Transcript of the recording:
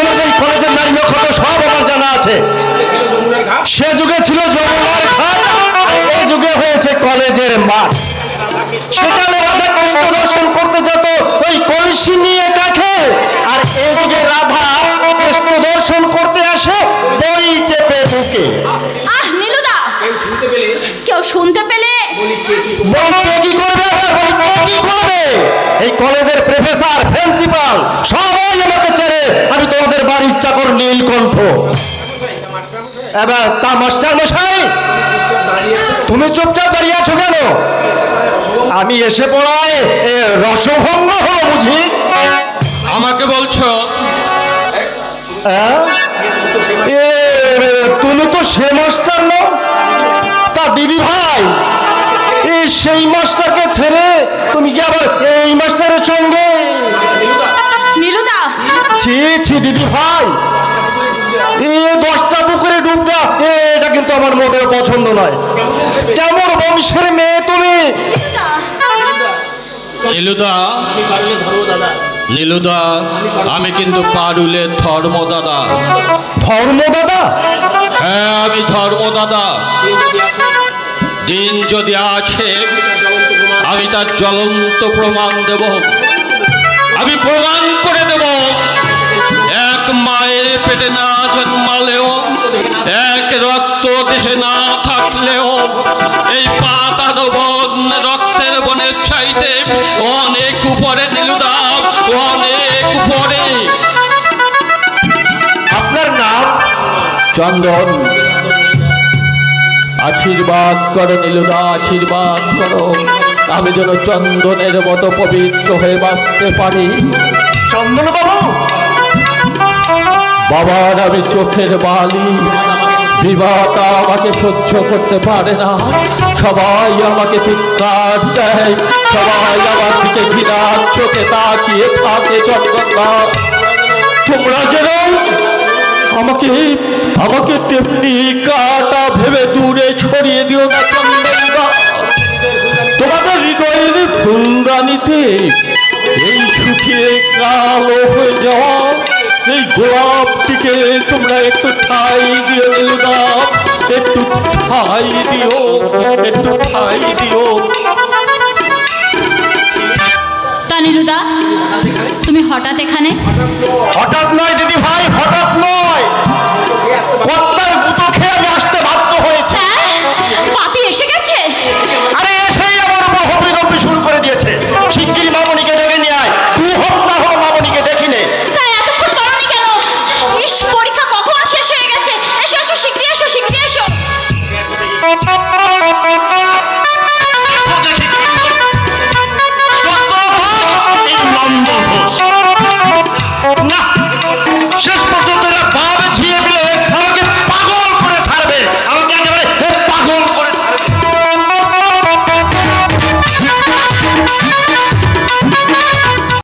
তোমাদের এই কলেজের নারী নক্ষত্র সব আমার জানা আছে। সে যুগে ছিল যমুনার ঘাট এই যুগে হয়েছে কলেজের মাঠ। সেখানে রাধা কৃষ্ণ দর্শন করতে যেত ওই কলসি নিয়ে কাখে। আর এদিকে রাধা কৃষ্ণ দর্শন করতে আসে বই চেপে বুকে। আহ নীলুদা! কেউ শুনতে পেলে? বলতে কি করবে আবার? বলতে কি করবে? এই কলেজের প্রফেসর প্রিন্সিপাল সবাই আমাকে চেনে আমি তোমাদের বাড়ির চাকর নীলকণ্ঠ। এবার তা মাস্টার মশাই তুমি চুপচাপ দাঁড়িয়ে আছো কেন? আমি এসে পড়ায় রসভঙ্গ হলো বুঝি? আমাকে বলছো? হ্যাঁ? এ, তুমি তো সে মাস্টার নও তা দিদি ভাই এই সেই মাস্টারকে ছেড়ে তুমি কি আবার এই মাস্টারের সঙ্গে ছি ছি দিদি ভাই। এ দশটা পুকুরে ডুব এ, এটা কিন্তু আমার মোটেও পছন্দ নয়। কেমন বংশের মেয়ে তুমি? নীলুদা নীলুদা আমি কিন্তু পারুলের ধর্ম দাদা ধর্ম দাদা হ্যাঁ আমি ধর্ম দাদা দিন যদি আছে আমি তার জ্বলন্ত প্রমাণ দেব। আমি প্রমাণ করে দেব। মায়ের পেটে না জন্মালেও এক রক্ত দেহে না থাকলেও এই পাতানো বন রক্তের বনের চাইতে অনেক উপরে নীলুদাম অনেক উপরে। আপনার নাম? চন্দন। আশীর্বাদ করো নীলুদা আশীর্বাদ করো। আমি যেন চন্দনের মতো পবিত্র হয়ে বাঁচতে পারি। চন্দন বাবু বাবার আমি চোখের বালি। বিবাহটা আমাকে সহ্য করতে পারে না। সবাই আমাকে চিৎকার দেয়। সবাই আমার দিকে ঘৃণার চোখে তাকিয়ে থাকে চন্দনদা তোমরা যেন আমাকে আমাকে তেমনি কাটা ভেবে দূরে ছড়িয়ে দিও না চন্দনদা তোমাদের হৃদয়ের ফুলদানিতে এই শুকিয়ে কালো হয়ে যাওয়া এই গোলাপটিকে তোমরা একটু ঠাই দিও গোলাপ একটু ঠাই দিও একটু ঠাই দিও। তানিরুদা তুমি হঠাৎ এখানে? হঠাৎ নয় দিদি ভাই হঠাৎ নয়। দেখিনে তাই